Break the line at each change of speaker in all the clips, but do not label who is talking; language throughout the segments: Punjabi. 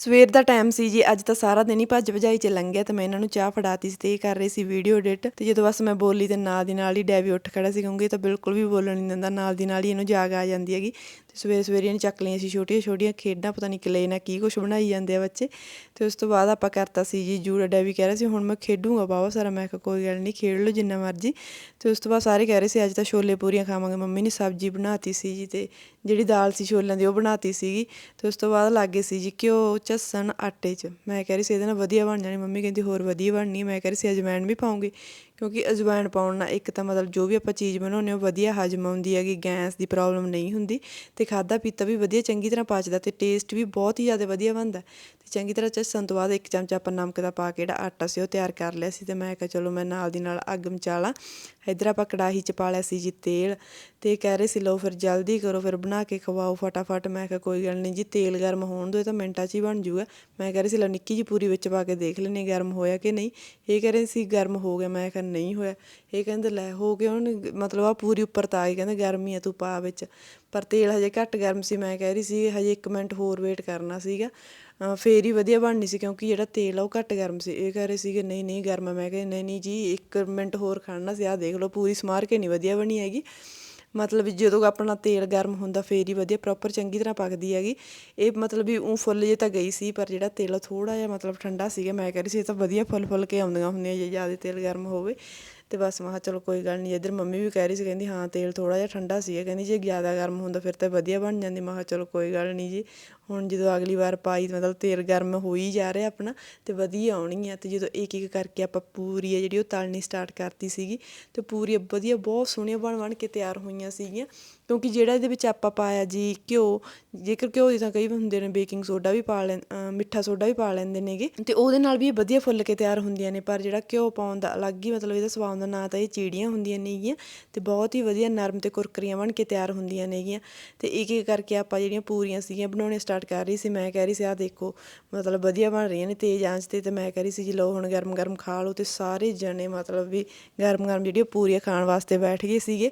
ਸਵੇਰ ਦਾ ਟਾਈਮ ਸੀ ਜੀ, ਅੱਜ ਤਾਂ ਸਾਰਾ ਦਿਨ ਹੀ ਭੱਜ ਭਜਾਈ ਚ ਲੰਘਿਆ ਤੇ ਮੈਂ ਇਹਨਾਂ ਨੂੰ ਚਾਹ ਫੜਾਤੀ ਸੀ ਤੇ ਇਹ ਕਰ ਰਹੀ ਸੀ ਵੀਡੀਓ ਐਡਿਟ ਤੇ ਜਦੋਂ ਬਸ ਮੈਂ ਬੋਲੀ ਤੇ ਨਾਲ ਦੀ ਨਾਲ ਹੀ ਡੈਵੀ ਉੱਠ ਖੜਾ ਸੀ ਕਿਉਂਕਿ ਇਹ ਤਾਂ ਬਿਲਕੁਲ ਵੀ ਬੋਲਣ ਨਹੀਂ ਦਿੰਦਾ, ਨਾਲ ਦੀ ਨਾਲ ਹੀ ਇਹਨੂੰ ਜਾਗ ਆ ਜਾਂਦੀ ਹੈਗੀ। ਸਵੇਰੇ ਸਵੇਰੇ ਇਹਨੇ ਚੱਕ ਲਈਆਂ ਸੀ ਛੋਟੀਆਂ ਛੋਟੀਆਂ ਖੇਡਾਂ, ਪਤਾ ਨਹੀਂ ਕਿਲੇ ਨਾ ਕੀ ਕੁਝ ਬਣਾਈ ਜਾਂਦੇ ਆ ਬੱਚੇ। ਤੇ ਉਸ ਤੋਂ ਬਾਅਦ ਆਪਾਂ ਕਰਤਾ ਸੀ ਜੀ, ਜੂੜਾ ਡੈਵੀ ਕਹਿ ਰਿਹਾ ਸੀ, ਹੁਣ ਮੈਂ ਖੇਡੂੰਗਾ ਬਾਬਾ ਸਾਰਾ। ਮੈਂ ਕਿਹਾ, ਕੋਈ ਗੱਲ ਨਹੀਂ ਖੇਡ ਲਓ ਜਿੰਨਾ ਮਰਜ਼ੀ। ਤੇ ਉਸ ਤੋਂ ਬਾਅਦ ਸਾਰੇ ਕਹਿ ਰਹੇ ਸੀ, ਅੱਜ ਤਾਂ ਛੋਲੇ ਪੂਰੀਆਂ ਖਾਵਾਂਗੇ। ਮੰਮੀ ਨੇ ਸਬਜ਼ੀ ਬਣਾਤੀ ਸੀ ਜੀ ਤੇ ਜਿਹੜੀ ਦਾਲ ਸੀ ਛੋਲਿਆਂ ਦੀ, ਉਹ ਬਣਾਤੀ ਸੀਗੀ। ਤੇ ਉਸ ਤੋਂ ਬਾਅਦ ਲੱਗੇ ਸੀ ਜੀ ਘਿਓ, ਚੱਸਣ, ਆਟੇ 'ਚ। ਮੈਂ ਕਹਿ ਰਹੀ ਸੀ, ਇਹਦੇ ਨਾਲ ਵਧੀਆ ਬਣ ਜਾਣੀ। ਮੰਮੀ ਕਹਿੰਦੀ, ਹੋਰ ਵਧੀਆ ਬਣਨੀ ਮੈਂ ਕਹਿ ਰਹੀ ਸੀ ਅਜਵਾਇਣ ਵੀ ਪਾਉਂਗੀ। ਕਿਉਂਕਿ ਅਜਵਾਇਣ ਪਾਉਣ ਨਾਲ ਇੱਕ ਤਾਂ ਮਤਲਬ ਜੋ ਵੀ ਆਪਾਂ ਚੀਜ਼ ਬਣਾਉਂਦੇ ਹੋ ਵਧੀਆ ਹਜਮ ਆਉਂਦੀ ਹੈਗੀ, ਗੈਸ ਦੀ ਪ੍ਰੋਬਲਮ ਨਹੀਂ ਹੁੰਦੀ ਤੇ ਖਾਦਾ ਪੀਤਾ ਵੀ ਵਧੀਆ ਚੰਗੀ ਤਰ੍ਹਾਂ ਪਚਦਾ ਤੇ ਟੇਸਟ ਵੀ ਬਹੁਤ ਹੀ ਜ਼ਿਆਦਾ ਵਧੀਆ ਬਣਦਾ। ਤੇ ਚੰਗੀ ਤਰ੍ਹਾਂ ਚੱਸਣ ਤੋਂ ਬਾਅਦ ਇੱਕ ਚਮਚਾ ਆਪਾਂ ਨਮਕ ਦਾ ਪਾ ਕੇ ਜਿਹੜਾ ਆਟਾ ਸੀ, ਉਹ ਤਿਆਰ ਕਰ ਲਿਆ ਸੀ ਤੇ ਮੈਂ ਕਿਹਾ ਚਲੋ ਮੈਂ ਨਾਲ ਦੀ ਨਾਲ ਅੱਗ ਮਚਾ ਲਾਂ ਇੱਧਰ ਆਪਾਂ ਕੜਾਹੀ 'ਚ ਪਾ ਲਿਆ ਸੀ ਜੀ ਤੇਲ ਤੇ ਕਹਿ ਰਹੇ ਸੀ, ਲਓ ਫਿਰ ਜਲਦੀ ਕਰੋ, ਫਿਰ ਬਣਾ ਕੇ ਖਵਾਓ ਫਟਾਫਟ। ਮੈਂ ਕਿਹਾ, ਕੋਈ ਗੱਲ ਨਹੀਂ ਜੀ, ਤੇਲ ਗਰਮ ਹੋਣ ਦਿਓ, ਇਹ ਤਾਂ ਮਿੰਟਾਂ 'ਚ ਹੀ ਬਣ ਜੂਗਾ। ਮੈਂ ਕਹਿ ਰਹੀ ਸੀ, ਲਓ ਨਿੱਕੀ ਜੀ ਪੂਰੀ ਵਿੱਚ ਪਾ ਕੇ ਦੇਖ ਲੈਣੀ ਗਰਮ ਹੋਇਆ ਕਿ ਨਹੀਂ? ਇਹ ਕਹਿ ਰਹੇ ਸੀ, ਗਰਮ ਹੋ ਗਿਆ। ਮੈਂ ਕਿਹਾ ਨਹੀਂ ਹੋਇਆ। ਇਹ ਕਹਿੰਦੇ, ਲੈ ਹੋ ਗਿਆ ਹੁਣ, ਮਤਲਬ ਆ ਪੂਰੀ ਉੱਪਰ ਤਾਂ ਆ ਗਈ ਕਹਿੰਦੇ ਗਰਮੀ ਆ ਤੂੰ ਪਾ ਵਿੱਚ। ਪਰ ਤੇਲ ਹਜੇ ਘੱਟ ਗਰਮ ਸੀ, ਮੈਂ ਕਹਿ ਰਹੀ ਸੀ, ਹਜੇ 1 ਮਿੰਟ ਹੋਰ ਵੇਟ ਕਰਨਾ ਸੀਗਾ। ਅਹ ਫੇਰ ਹੀ ਵਧੀਆ ਬਣਨੀ ਸੀ, ਕਿਉਂਕਿ ਜਿਹੜਾ ਤੇਲ ਆ ਉਹ ਘੱਟ ਗਰਮ ਸੀ। ਇਹ ਕਹਿ ਰਹੇ ਸੀਗੇ, ਨਹੀਂ ਨਹੀਂ, ਗਰਮ ਆ। ਮੈਂ ਕਿਹਾ, ਨਹੀਂ ਨਹੀਂ ਜੀ 1 ਮਿੰਟ ਹੋਰ ਖੜਨਾ ਸੀ, ਆਹ ਦੇਖ ਲਓ, ਪੂਰੀ ਸਮਾਰ ਕੇ ਨਹੀਂ ਵਧੀਆ ਬਣੀ ਹੈਗੀ। ਮਤਲਬ ਜਦੋਂ ਆਪਣਾ ਤੇਲ ਗਰਮ ਹੁੰਦਾ ਫੇਰ ਹੀ ਵਧੀਆ ਪ੍ਰੋਪਰ ਚੰਗੀ ਤਰ੍ਹਾਂ ਪੱਕਦੀ ਹੈਗੀ। ਇਹ ਮਤਲਬ ਵੀ ਉਹ ਫੁੱਲ ਜੇ ਤਾਂ ਗਈ ਸੀ, ਪਰ ਜਿਹੜਾ ਤੇਲ ਥੋੜਾ ਜਿਹਾ ਮਤਲਬ ਠੰਡਾ ਸੀਗਾ, ਮੈਂ ਕਹਿ ਰਹੀ ਸੀ ਇਹ ਤਾਂ ਵਧੀਆ ਫੁੱਲ ਫੁੱਲ ਕੇ ਆਉਂਦੀਆਂ ਹੁੰਦੀਆਂ ਜੇ ਜ਼ਿਆਦਾ ਤੇਲ ਗਰਮ ਹੋਵੇ। ਤੇ ਬਸ ਮੈਂ ਚਲੋ ਕੋਈ ਗੱਲ ਨਹੀਂ ਇੱਧਰ ਮੰਮੀ ਵੀ ਕਹਿ ਰਹੀ ਸੀ, ਕਹਿੰਦੀ ਹਾਂ ਤੇਲ ਥੋੜਾ ਜਿਹਾ ਠੰਡਾ ਸੀਗਾ, ਕਹਿੰਦੀ ਜੇ ਜ਼ਿਆਦਾ ਗਰਮ ਹੁੰਦਾ ਫਿਰ ਤਾਂ ਵਧੀਆ ਬਣ ਜਾਂਦੀ। ਮੈਂ ਚਲੋ ਕੋਈ ਗੱਲ ਨਹੀਂ ਜੀ ਹੁਣ ਜਦੋਂ ਅਗਲੀ ਵਾਰ ਪਾਈ ਮਤਲਬ ਤੇਲ ਗਰਮ ਹੋ ਹੀ ਜਾ ਰਿਹਾ ਆਪਣਾ ਤੇ ਵਧੀਆ ਆਉਣੀ ਆ ਤੇ ਜਦੋਂ ਇੱਕ ਇੱਕ ਕਰਕੇ ਆਪਾਂ ਪੂਰੀ ਆ ਜਿਹੜੀ ਉਹ ਤਲਣੀ ਸਟਾਰਟ ਕਰਤੀ ਸੀਗੀ ਤੇ ਪੂਰੀ ਵਧੀਆ, ਬਹੁਤ ਸੋਹਣੀਆਂ ਬਣ ਬਣ ਕੇ ਤਿਆਰ ਹੋਈਆਂ ਸੀਗੀਆਂ। ਕਿਉਂਕਿ ਜਿਹੜਾ ਇਹਦੇ ਵਿੱਚ ਆਪਾਂ ਪਾਇਆ ਜੀ ਘਿਓ, ਜੇਕਰ ਘਿਓ ਦੀ ਤਾਂ ਕਈ ਹੁੰਦੇ ਨੇ ਬੇਕਿੰਗ ਸੋਡਾ ਵੀ ਪਾ ਲੈਂ ਮਿੱਠਾ ਸੋਡਾ ਵੀ ਪਾ ਲੈਂਦੇ ਨੇਗੇ ਤੇ ਉਹਦੇ ਨਾਲ ਵੀ ਇਹ ਵਧੀਆ ਫੁੱਲ ਕੇ ਤਿਆਰ ਹੁੰਦੀਆਂ ਨੇ, ਪਰ ਜਿਹੜਾ ਘਿਓ ਪਾਉਣ ਦਾ ਅਲੱਗ ਹੀ ਮਤਲਬ ਇਹਦਾ ਸਵਾਦ ਦਾ ਨਾ ਤਾਂ ਇਹ ਚੀੜੀਆਂ ਹੁੰਦੀਆਂ ਨੇਗੀਆਂ ਤੇ ਬਹੁਤ ਹੀ ਵਧੀਆ ਨਰਮ ਤੇ ਕੁਰਕਰੀਆਂ ਬਣ ਕੇ ਤਿਆਰ ਹੁੰਦੀਆਂ ਨੇਗੀਆਂ ਤੇ ਇੱਕ ਇੱਕ ਕਰਕੇ ਆਪਾਂ ਜਿਹੜੀਆਂ ਪੂਰੀਆਂ ਸੀਗੀਆਂ ਬਣਾਉਣੇ ਸਟਾਰਟ ਕਰ ਰਹੀ ਸੀ, ਮੈਂ ਕਹਿ ਰਹੀ ਸੀ, ਆਹ ਦੇਖੋ, ਮਤਲਬ ਵਧੀਆ ਬਣ ਰਹੀਆਂ ਨੇ ਤੇਜ਼ ਆਂਚ ਤੇ ਤੇ ਮੈਂ ਕਹਿ ਰਹੀ ਸੀ ਜੀ, ਲਓ ਹੁਣ ਗਰਮ ਗਰਮ ਖਾ ਲਓ ਤੇ ਸਾਰੇ ਜਣੇ ਮਤਲਬ ਵੀ ਗਰਮ ਗਰਮ ਜਿਹੜੀ ਉਹ ਪੂਰੀਆਂ ਖਾਣ ਵਾਸਤੇ ਬੈਠ ਗਏ ਸੀਗੇ।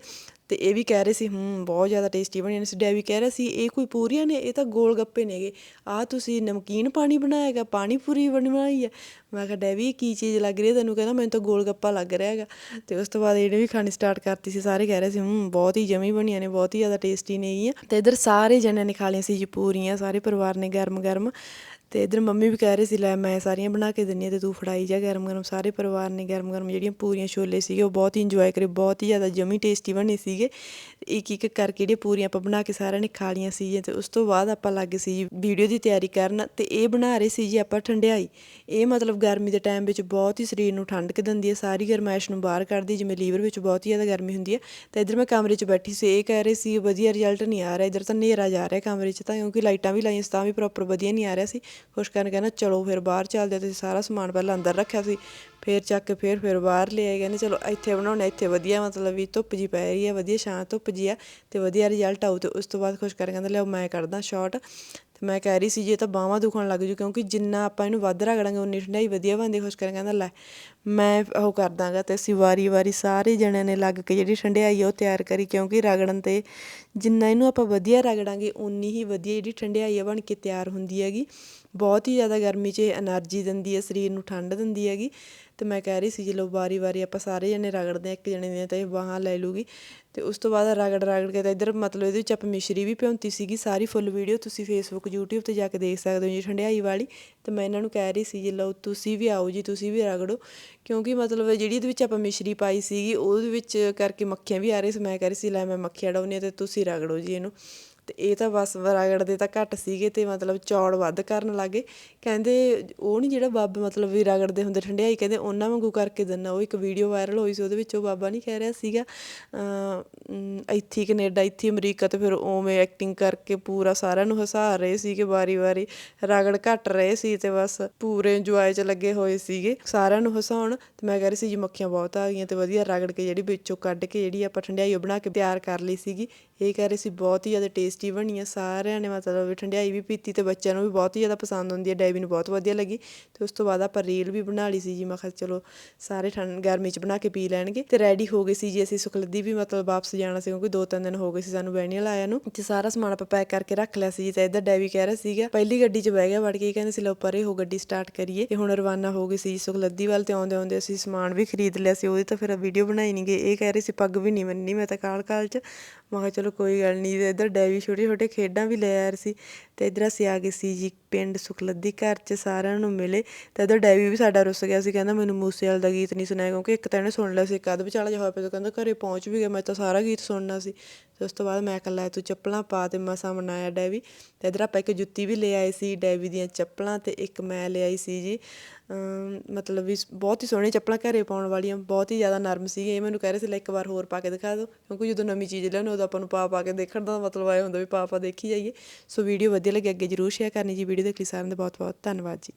ਤੇ ਇਹ ਵੀ ਕਹਿ ਰਹੇ ਸੀ, ਹੂੰ, ਬਹੁਤ ਜ਼ਿਆਦਾ ਟੇਸਟੀ ਬਣੀਆਂ ਨੇ। ਸੀ ਡੈਵੀ ਕਹਿ ਰਿਹਾ ਸੀ, ਇਹ ਕੋਈ ਪੂਰੀਆਂ ਨੇ, ਇਹ ਤਾਂ ਗੋਲ ਗੱਪੇ ਨੇਗੇ ਆਹ ਤੁਸੀਂ ਨਮਕੀਨ ਪਾਣੀ ਬਣਾਏਗਾ ਪਾਣੀ ਪੂਰੀ ਬਣੀ ਬਣਾਈ ਹੈ ਮੈਂ ਕਿਹਾ ਡੈਵੀ ਕੀ ਚੀਜ਼ ਲੱਗ ਰਹੀ ਹੈ ਤੈਨੂੰ? ਕਹਿੰਦਾ, ਮੈਨੂੰ ਤਾਂ ਗੋਲ ਗੱਪਾ ਲੱਗ ਰਿਹਾ ਹੈਗਾ। ਤੇ ਉਸ ਤੋਂ ਬਾਅਦ ਇਹਨੇ ਵੀ ਖਾਣੀ ਸਟਾਰਟ ਕਰਤੀ ਸੀ। ਸਾਰੇ ਕਹਿ ਰਹੇ ਸੀ, ਹੂੰ, ਬਹੁਤ ਹੀ ਜਮੀ ਬਣੀਆਂ ਨੇ, ਬਹੁਤ ਹੀ ਜ਼ਿਆਦਾ ਟੇਸਟੀ ਨੇਗੀਆਂ ਤੇ ਇਧਰ ਸਾਰੇ ਜਣਿਆਂ ਨੇ ਖਾ ਲਈਆਂ ਸੀ ਜੀ ਪੂਰੀਆਂ, ਸਾਰੇ ਪਰਿਵਾਰ ਨੇ ਗਰਮ ਗਰਮ ਤੇ ਇਧਰ ਮੰਮੀ ਵੀ ਕਹਿ ਰਹੇ ਸੀ, ਲੈ ਮੈਂ ਸਾਰੀਆਂ ਬਣਾ ਕੇ ਦਿੰਨੀ ਆ ਤੇ ਤੂੰ ਫੜਾਈ ਜਾ ਗਰਮ ਗਰਮ, ਸਾਰੇ ਪਰਿਵਾਰ ਨੇ ਗਰਮ ਗਰਮ ਜਿਹੜੀਆਂ ਪੂਰੀਆਂ ਛੋਲੇ ਸੀਗੇ ਉਹ ਬਹੁਤ ਹੀ ਇੰਜੋਏ ਕਰੇ, ਬਹੁਤ ਹੀ ਜ਼ਿਆਦਾ ਜਮੀ ਟੇਸਟੀ ਬਣੇ ਸੀਗੇ। ਇੱਕ ਇੱਕ ਕਰਕੇ ਜਿਹੜੀਆਂ ਪੂਰੀਆਂ ਆਪਾਂ ਬਣਾ ਕੇ ਸਾਰਿਆਂ ਨੇ ਖਾ ਲਈਆਂ ਸੀ ਤੇ ਉਸ ਤੋਂ ਬਾਅਦ ਆਪਾਂ ਲੱਗ ਗਏ ਸੀ ਜੀ ਵੀਡੀਓ ਦੀ ਤਿਆਰੀ ਕਰਨ ਤੇ ਇਹ ਬਣਾ ਰਹੇ ਸੀ ਜੀ ਆਪਾਂ ਠੰਡਿਆਈ। ਇਹ ਮਤਲਬ ਗਰਮੀ ਦੇ ਟਾਈਮ ਵਿੱਚ ਬਹੁਤ ਹੀ ਸਰੀਰ ਨੂੰ ਠੰਡਕ ਦਿੰਦੀ ਹੈ, ਸਾਰੀ ਗਰਮਾਇਸ਼ ਨੂੰ ਬਾਹਰ ਕੱਢਦੀ ਜਿਵੇਂ ਲੀਵਰ ਵਿੱਚ ਬਹੁਤ ਹੀ ਜ਼ਿਆਦਾ ਗਰਮੀ ਹੁੰਦੀ ਹੈ। ਤੇ ਇਧਰ ਮੈਂ ਕਮਰੇ 'ਚ ਬੈਠੀ ਸੀ, ਇਹ ਕਹਿ ਰਹੇ ਸੀ ਵਧੀਆ ਰਿਜ਼ਲਟ ਨਹੀਂ ਆ ਰਿਹਾ, ਇਧਰ ਤਾਂ ਹਨੇਰਾ ਜਾ ਰਿਹਾ ਕਮਰੇ 'ਚ ਤਾਂ ਕਿਉਂਕਿ ਲਾਈਟਾਂ ਵੀ ਲਾਈਆਂ ਸੀ ਤਾਂ ਵੀ ਪ੍ਰੋਪਰ ਵਧੀਆ ਨਹੀਂ ਆ ਰਿਹਾ ਸੀ। ਖੁਸ਼ ਕਰਨ ਕਹਿੰਦਾ ਚਲੋ ਫਿਰ ਬਾਹਰ ਚੱਲਦੇ ਤੇ ਸਾਰਾ ਸਮਾਨ ਪਹਿਲਾਂ ਅੰਦਰ ਰੱਖਿਆ ਸੀ। ਫਿਰ ਚੱਕ ਕੇ ਫਿਰ ਫਿਰ ਬਾਹਰ ਲੈ ਆਏ, ਕਹਿੰਦੇ ਚਲੋ ਇੱਥੇ ਬਣਾਉਣੇ ਇੱਥੇ ਵਧੀਆ ਮਤਲਬ ਵੀ ਧੁੱਪ ਜੀ ਪੈ ਰਹੀ ਹੈ ਵਧੀਆ ਛਾਂ ਧੁੱਪ ਜੀ ਆ ਤੇ ਵਧੀਆ ਰਿਜ਼ਲਟ ਆਉ ਤੇ ਉਸ ਤੋਂ ਬਾਅਦ ਖੁਸ਼ ਕਰ ਕਹਿੰਦਾ ਲਿਓ ਮੈਂ ਕਰਦਾ ਸ਼ਾਟ ਤੇ ਮੈਂ ਕਹਿ ਰਹੀ ਸੀ, ਜੇ ਤਾਂ ਬਾਹਾਂ ਦੁਖਣ ਲੱਗ ਜੂ ਕਿਉਂਕਿ ਜਿੰਨਾ ਆਪਾਂ ਇਹਨੂੰ ਵੱਧ ਰਗੜਾਂਗੇ, ਉਨੀ ਠੰਡਾਈ ਵਧੀਆ ਬਣਦੀ, ਖੁਸ਼ ਕਰ ਕਹਿੰਦਾ, ਲੈ ਮੈਂ ਉਹ ਕਰ ਦਾਂਗਾ ਤੇ ਅਸੀਂ ਵਾਰੀ-ਵਾਰੀ ਸਾਰੇ ਜਣਿਆਂ ਨੇ ਲੱਗ ਕੇ ਜਿਹੜੀ ਠੰਡਾਈ ਆ ਉਹ ਤਿਆਰ ਕਰੀ, ਕਿਉਂਕਿ ਰਗੜਨ ਤੇ ਜਿੰਨਾ ਇਹਨੂੰ ਆਪਾਂ ਵਧੀਆ ਰਗੜਾਂਗੇ ਉਨੀ ਹੀ ਵਧੀਆ ਜਿਹੜੀ ਠੰਡਾਈ ਆ ਬਣ ਕੇ ਤਿਆਰ ਹੁੰਦੀ ਹੈਗੀ। ਬਹੁਤ ਹੀ ਜ਼ਿਆਦਾ ਗਰਮੀ 'ਚ ਐਨਰਜੀ ਦਿੰਦੀ ਹੈ, ਸਰੀਰ ਨੂੰ ਠੰਡ ਦਿੰਦੀ ਹੈਗੀ। ਅਤੇ ਮੈਂ ਕਹਿ ਰਹੀ ਸੀ ਚਲੋ ਵਾਰੀ ਵਾਰੀ ਆਪਾਂ ਸਾਰੇ ਜਣੇ ਰਗੜਦੇ ਹਾਂ, ਇੱਕ ਜਣੇ ਦੀਆਂ ਤਾਂ ਇਹ ਬਾਹਾਂ ਲੈ ਲੂਗੀ ਅਤੇ ਉਸ ਤੋਂ ਬਾਅਦ ਰਗੜ ਰਗੜ ਕੇ ਤਾਂ ਇੱਧਰ ਮਤਲਬ ਇਹਦੇ ਵਿੱਚ ਆਪਾਂ ਮਿਸ਼ਰੀ ਵੀ ਭਿਉਂਤੀ ਸੀਗੀ, ਸਾਰੀ ਫੁੱਲ ਵੀਡੀਓ ਤੁਸੀਂ ਫੇਸਬੁੱਕ YouTube ਤੇ ਜਾ ਕੇ ਦੇਖ ਸਕਦੇ ਹੋ ਜੀ, ਠੰਡਿਆਈ ਵਾਲੀ। ਤੇ ਮੈਂ ਇਹਨਾਂ ਨੂੰ ਕਹਿ ਰਹੀ ਸੀ, ਜੀ ਲਓ ਤੁਸੀਂ ਵੀ ਆਓ ਜੀ, ਤੁਸੀਂ ਵੀ ਰਗੜੋ। ਕਿਉਂਕਿ ਮਤਲਬ ਜਿਹੜੀ ਇਹਦੇ ਵਿੱਚ ਆਪਾਂ ਮਿਸ਼ਰੀ ਪਾਈ ਸੀਗੀ, ਉਹਦੇ ਵਿੱਚ ਕਰਕੇ ਮੱਖੀਆਂ ਵੀ ਆ ਰਹੀ ਸੀ। ਮੈਂ ਕਹਿ ਰਹੀ ਸੀ, ਲੈ ਮੈਂ ਮੱਖੀਆਂ ਡਾਉਣੀ ਤੇ ਤੁਸੀਂ ਰਗੜੋ ਜੀ ਇਹਨੂੰ। ਅਤੇ ਇਹ ਤਾਂ ਬਸ ਰਗੜਦੇ ਤਾਂ ਘੱਟ ਸੀਗੇ ਅਤੇ ਮਤਲਬ ਚੌੜ ਵੱਧ ਕਰਨ ਲੱਗ। ਗਏ ਕਹਿੰਦੇ ਉਹ ਨਹੀਂ ਜਿਹੜਾ ਬਾਬਾ ਮਤਲਬ ਵੀ ਰਗੜਦੇ ਹੁੰਦੇ ਠੰਡਿਆਈ, ਕਹਿੰਦੇ ਉਹਨਾਂ ਵਾਂਗੂ ਕਰਕੇ ਦਿੰਦਾ। ਉਹ ਇੱਕ ਵੀਡੀਓ ਵਾਇਰਲ ਹੋਈ ਸੀ, ਉਹਦੇ ਵਿੱਚ ਉਹ ਬਾਬਾ ਨਹੀਂ ਕਹਿ ਰਿਹਾ ਸੀਗਾ। ਇੱਥੇ ਹੀ ਕੈਨੇਡਾ, ਇੱਥੇ ਅਮਰੀਕਾ ਤੇ ਫਿਰ ਉਵੇਂ ਐਕਟਿੰਗ ਕਰਕੇ ਪੂਰਾ ਸਾਰਿਆਂ ਨੂੰ ਹਸਾ ਰਹੇ ਸੀਗੇ ਵਾਰੀ-ਵਾਰੀ। ਰਗੜ ਘੱਟ ਰਹੇ ਸੀ ਤੇ ਬਸ ਪੂਰੇ ਇੰਜੋਏ 'ਚ ਲੱਗੇ ਹੋਏ ਸੀਗੇ। ਸਾਰਿਆਂ ਨੂੰ ਹਸਾਉਣ ਤੇ ਮੈਂ ਕਹਿ ਰਹੀ ਸੀ ਜੀ, ਮੱਖੀਆਂ ਬਹੁਤ ਆ ਗਈਆਂ ਤੇ ਵਧੀਆ ਰਗੜ ਕੇ ਜਿਹੜੀ ਵਿੱਚੋਂ ਕੱਢ ਕੇ ਜਿਹੜੀ ਆਪਾਂ ਠੰਡਿਆਈ ਉਹ ਬਣਾ ਕੇ ਤਿਆਰ ਕਰ ਲਈ ਸੀਗੀ। ਇਹ ਕਹਿ ਰਹੇ ਸੀ, ਬਹੁਤ ਹੀ ਜ਼ਿਆਦਾ ਟੇਸਟੀ ਬਣੀ ਆ ਸਾਰਿਆਂ ਨੇ, ਮਤਲਬ ਠੰਡਿਆਈ ਵੀ ਪੀਤੀ ਤੇ ਬੱਚਿਆਂ ਨੂੰ ਵੀ ਬਹੁਤ ਹੀ ਜ਼ਿਆਦਾ ਪਸੰਦ ਆਉਂਦੀ ਹੈ ਡੈਵੀ ਨੂੰ ਬਹੁਤ ਵਧੀਆ ਲੱਗੀ ਤੇ ਉਸ ਤੋਂ ਬਾਅਦ ਆਪਾਂ ਰੀਲ ਵੀ ਬਣਾ ਲਈ ਸੀ ਜੀ, ਮੈਂ ਕਿਹਾ ਚਲੋ ਸਾਰੇ ਠੰਡ, ਗਰਮੀ 'ਚ ਬਣਾ ਕੇ ਪੀ ਲੈਣਗੇ ਤੇ ਰੈਡੀ ਹੋ ਗਏ ਸੀ ਜੀ ਅਸੀਂ, ਸੁਖਲੱਦੀ ਵੀ ਮਤਲਬ ਵਾਪਸ ਜਾਣਾ ਸੀ ਕਿਉਂਕਿ ਦੋ ਤਿੰਨ ਦਿਨ ਹੋ ਗਏ ਸੀ ਸਾਨੂੰ ਬਹਿਣੀਆਂ ਲਾਇਆ ਨੂੰ ਤੇ ਸਾਰਾ ਸਮਾਨ ਆਪਾਂ ਪੈਕ ਕਰਕੇ ਰੱਖ ਲਿਆ ਸੀ ਜੀ ਤੇ ਇੱਧਰ ਡੈਵੀ ਕਹਿ ਰਿਹਾ ਸੀਗਾ, ਪਹਿਲੀ ਗੱਡੀ 'ਚ ਬਹਿ ਗਿਆ ਵੜ ਕੇ ਕਹਿੰਦੇ ਸੀ ਲਓ ਪਰੇ ਹੋ ਗੱਡੀ ਸਟਾਰਟ ਕਰੀਏ ਤੇ ਹੁਣ ਰਵਾਨਾ ਹੋ ਗਏ ਸੀ ਜੀ, ਸੁਖਲੱਦੀ ਵੱਲ ਤੇ ਆਉਂਦੇ ਆਉਂਦੇ ਅਸੀਂ ਸਮਾਨ ਵੀ ਖਰੀਦ ਲਿਆ ਸੀ, ਉਹਦੀ ਤਾਂ ਫਿਰ ਵੀਡੀਓ ਬਣਾਈ ਨਹੀਂ ਗਈ, ਇਹ ਕਹਿ ਰਹੇ ਸੀ ਪੱਗ ਵੀ ਨਹੀਂ ਬੰਨਣੀ ਮੈਂ ਤਾਂ ਕਾਲ ਕਾਲ 'ਚ, ਮੈਂ ਕਿਹਾ ਚਲੋ ਕੋਈ ਗੱਲ ਨਹੀਂ ਇੱਧਰ ਡੈਵੀ ਛੋਟੇ ਛੋਟੇ ਖੇਡਾਂ ਵੀ ਲੈ ਆ ਰਹੇ ਸੀ ਤੇ ਇੱਧਰ ਅਸੀਂ ਆ ਗਏ ਸੀ ਜੀ ਪਿੰਡ ਸੁਖਲੱਦੀ ਘਰ 'ਚ ਸਾਰਿਆਂ ਨੂੰ ਮਿਲੇ ਤੇ ਇੱਧਰ ਡੈਵੀ ਵੀ ਸਾਡਾ ਰੁੱਸ ਗਿਆ ਸੀ, ਕਹਿੰਦਾ ਮੈਨੂੰ ਮੂਸੇ ਵਾਲੇ ਦਾ ਗੀਤ ਨਹੀਂ ਸੁਣਾਇਆ ਕਿਉਂਕਿ ਇੱਕ ਤਾਂ ਇਹਨੇ ਸੁਣ ਲਿਆ ਸੀ, ਇੱਕ ਅੱਧ ਵਿਚਾਲਾ ਜਿਹਾ ਹੋਇਆ ਪਿਆ ਕਹਿੰਦਾ ਘਰੇ ਪਹੁੰਚ ਵੀ ਗਿਆ, ਮੈਂ ਤਾਂ ਸਾਰਾ ਗੀਤ ਸੁਣਨਾ ਸੀ। ਤੇ ਉਸ ਤੋਂ ਬਾਅਦ ਮੈਂ ਇਕੱਲਾ ਤੂੰ ਚੱਪਲਾਂ ਪਾ ਤੇ ਮਸਾਂ ਮਨਾਇਆ ਡੈਵੀ। ਤੇ ਇੱਧਰ ਆਪਾਂ ਇੱਕ ਜੁੱਤੀ ਵੀ ਲੈ ਆਏ ਸੀ ਡੈਵੀ ਦੀਆਂ ਚੱਪਲਾਂ ਤੇ ਇੱਕ ਮੈਂ ਲੈ ਆਈ ਸੀ ਜੀ। ਮਤਲਬ ਵੀ ਬਹੁਤ ਹੀ ਸੋਹਣੀਆਂ ਚੱਪਲਾਂ ਘਰੇ ਪਾਉਣ ਵਾਲੀਆਂ, ਬਹੁਤ ਹੀ ਜ਼ਿਆਦਾ ਨਰਮ ਸੀ ਇਹ ਮੈਨੂੰ ਕਹਿ ਰਹੇ ਸੀ, ਲੈ ਇੱਕ ਵਾਰ ਹੋਰ ਪਾ ਕੇ ਦਿਖਾ ਦਿਓ। ਕਿਉਂਕਿ ਜਦੋਂ ਨਵੀਂ ਚੀਜ਼ ਲੈਣੀ ਉਦੋਂ ਆਪਾਂ ਨੂੰ ਪਾ ਪਾ ਕੇ ਦੇਖਣ ਦਾ ਮਤਲਬ ਆਇਆ ਹੁੰਦਾ ਵੀ ਪਾ ਪਾ ਦੇਖੀ ਜਾਈਏ। ਸੋ ਵੀਡੀਓ ਵਧੀਆ ਲੱਗੀ, ਅੱਗੇ ਜਰੂਰ ਸ਼ੇਅਰ ਕਰਨੀ ਜੀ। ਵੀਡੀਓ ਦੇਖ ਲਈ ਸਾਰਿਆਂ ਦਾ ਬਹੁਤ ਬਹੁਤ ਧੰਨਵਾਦ ਜੀ।